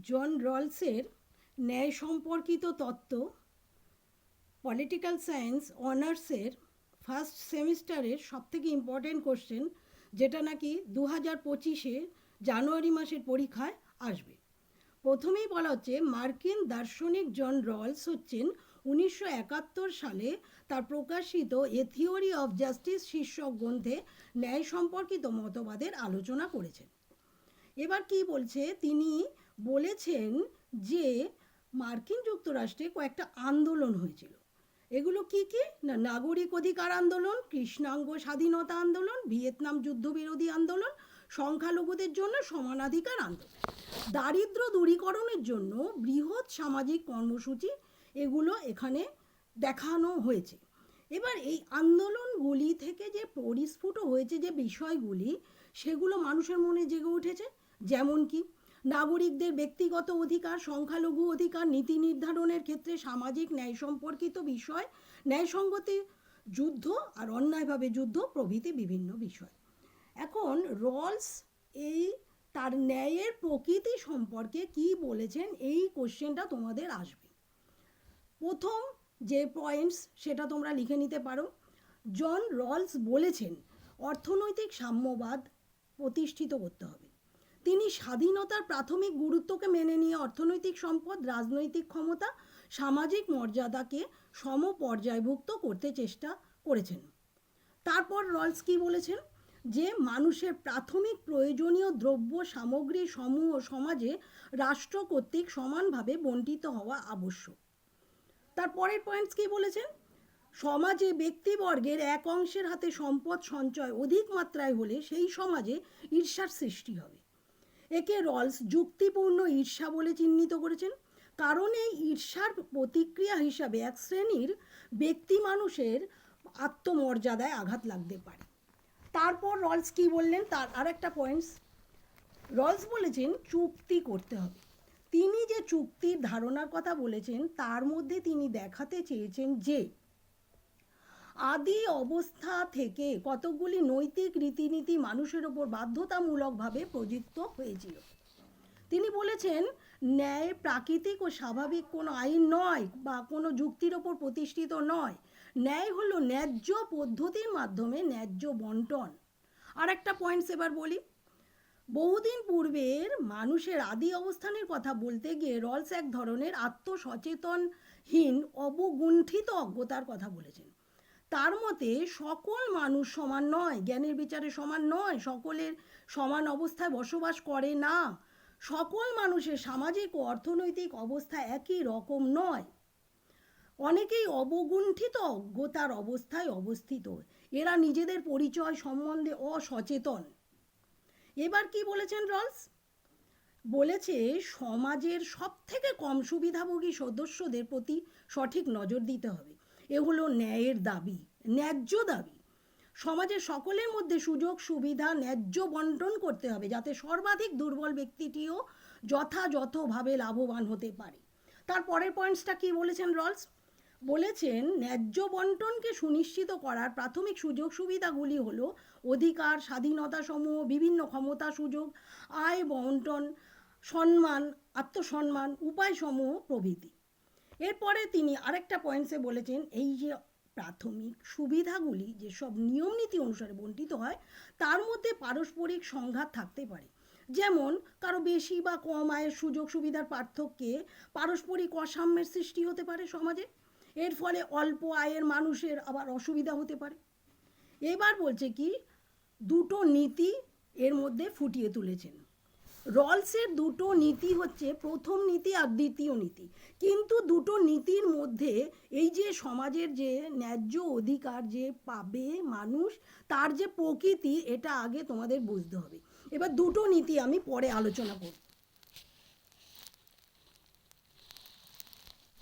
জন রলসের ন্যায় সম্পর্কিত তত্ত্ব পলিটিক্যাল সায়েন্স অনার্সের ফার্স্ট সেমিস্টারের সবথেকে ইম্পর্টেন্ট কোশ্চেন যেটা নাকি দু হাজার পঁচিশে জানুয়ারি মাসের পরীক্ষায় আসবে। প্রথমেই বলা হচ্ছে, মার্কিন দার্শনিক জন রলস হচ্ছেন উনিশশো একাত্তর সালে তার প্রকাশিত এ থিওরি অফ জাস্টিস শীর্ষক গ্রন্থে ন্যায় সম্পর্কিত মতবাদের আলোচনা করেছেন। এবার কি বলছে, তিনি বলেছেন যে মার্কিন যুক্তরাষ্ট্রে কয়েকটা আন্দোলন হয়েছিল। এগুলো কি কি? না, নাগরিক অধিকার আন্দোলন, কৃষ্ণাঙ্গ স্বাধীনতা আন্দোলন, ভিয়েতনাম যুদ্ধবিরোধী আন্দোলন, সংখ্যালঘুদের জন্য সমানাধিকার আন্দোলন। দারিদ্র দূরীকরণের জন্য বৃহৎ সামাজিক কর্মসূচি এগুলো এখানে দেখানো হয়েছে। এবার এই আন্দোলনগুলি থেকে যে পরিস্ফুট হয়েছে যে বিষয়গুলি, সেগুলো মানুষের মনে জেগে উঠেছে। যেমন কি? নাগরিকদের ব্যক্তিগত অধিকার, সংখ্যালঘু অধিকার, নীতি নির্ধারণের ক্ষেত্রে সামাজিক ন্যায় সম্পর্কিত বিষয় ন্যায়সঙ্গতি যুদ্ধ আর অন্যায়ভাবে যুদ্ধ প্রভৃতি বিভিন্ন বিষয়। এখন রলস এই তার ন্যায়ের প্রকৃতি সম্পর্কে কি বলেছেন এই কোশ্চেনটা তোমাদের আসবে। প্রথম যে পয়েন্টস সেটা তোমরা লিখে নিতে পারো। জন রলস বলেছেন, অর্থনৈতিক সাম্যবাদ প্রতিষ্ঠিত করতে হবে। তিনি স্বাধীনতার প্রাথমিক গুরুত্বকে মেনে নিয়ে অর্থনৈতিক সম্পদ, রাজনৈতিক ক্ষমতা, সামাজিক মর্যাদাকে সমপর্যায়ভুক্ত করতে চেষ্টা করেছেন। তারপর রলস কি বলেছেন? যে মানুষের প্রাথমিক প্রয়োজনীয় দ্রব্য সামগ্রী সমূহ সমাজে রাষ্ট্র কর্তৃক সমানভাবে বণ্টিত হওয়া আবশ্যক। তার পরের পয়েন্টস কি বলেছেন? সমাজে ব্যক্তিবর্গের এক অংশের হাতে সম্পদ সঞ্চয় অধিক মাত্রায় হলে সেই সমাজে ঈর্ষার সৃষ্টি হবে। একে রলস যুক্তিপূর্ণ ঈর্ষা বলে চিহ্নিত করেছেন। কারণ এই ঈর্ষার প্রতিক্রিয়া হিসাবে এক শ্রেণির ব্যক্তি মানুষের আত্মমর্যাদায় আঘাত লাগতে পারে। তারপর রলস কি বললেন? তার আর একটা পয়েন্টস রলস বলেছেন, চুক্তি করতে হবে। তিনি যে চুক্তির ধারণার কথা বলেছেন, তার মধ্যে তিনি দেখাতে চেয়েছেন যে আদি অবস্থা থেকে কতকগুলি নৈতিক রীতিনীতি মানুষের ওপর বাধ্যতামূলকভাবে প্রযুক্ত হয়েছিল। তিনি বলেছেন, ন্যায় প্রাকৃতিক ও স্বাভাবিক কোনো আইন নয় বা কোনো যুক্তির ওপর প্রতিষ্ঠিত নয়। ন্যায় হলো ন্যায্য পদ্ধতির মাধ্যমে ন্যায্য বন্টন। আর একটা পয়েন্টস এবার বলি। বহুদিন পূর্বের মানুষের আদি অবস্থানের কথা বলতে গিয়ে রলস এক ধরনের আত্মসচেতনহীন, অবগুণ্ঠিত অজ্ঞতার কথা বলেছেন। তার মতে সকল মানুষ সমান নয়, জ্ঞানের বিচারে সমান নয়, সকলের সমান অবস্থায় বসবাস করে না। সকল মানুষের সামাজিক ও অর্থনৈতিক অবস্থা একই রকম নয়। অনেকেই অবগুণ্ঠিত অজ্ঞতার অবস্থায় অবস্থিত। এরা নিজেদের পরিচয় সম্বন্ধে অসচেতন। এবার কি বলেছেন রলস বলেছে, সমাজের সব থেকে কম সুবিধাভোগী সদস্যদের প্রতি সঠিক নজর দিতে হবে। এ হলো ন্যায়ের দাবি, ন্যায্য দাবি। সমাজের সকলের মধ্যে সুযোগ, সুবিধা, ন্যায্য বন্টন করতে হবে যাতে সর্বাধিক দুর্বল ব্যক্তিটিও যথাযথভাবে লাভবান হতে পারে। তার পরের পয়েন্টসটা কি বলেছেন রলস? বলেছেন, ন্যায্য বন্টনকে সুনিশ্চিত করার প্রাথমিক সুযোগ সুবিধাগুলি হলো অধিকার, স্বাধীনতা সমূহ, বিভিন্ন ক্ষমতা সুযোগ, আয় বন্টন, সম্মান, আত্মসম্মান, উপায়সমূহ প্রভৃতি। এরপরে তিনি আরেকটা পয়েন্টসে বলেছেন, এই যে প্রাথমিক সুবিধাগুলি যেসব নিয়মনীতি অনুসারে বণ্টিত হয়, তার মধ্যে পারস্পরিক সংঘাত থাকতে পারে। যেমন, কারও বেশি বা কম আয়ের সুযোগ সুবিধার পার্থক্যে পারস্পরিক অসাম্যের সৃষ্টি হতে পারে সমাজে। এর ফলে অল্প আয়ের মানুষের আবার অসুবিধা হতে পারে। এবার বলছে কি, দুটো নীতি এর মধ্যে ফুটিয়ে তুলেছেন। রলসের দুটো নীতি হচ্ছে প্রথম নীতি আর দ্বিতীয় নীতি। কিন্তু দুটো নীতির মধ্যে এই যে সমাজের যে ন্যায্য অধিকার যে পাবে মানুষ, তার যে প্রকৃতি, এটা আগে তোমাদের বুঝতে হবে। এবার দুটো নীতি আমি পরে আলোচনা করব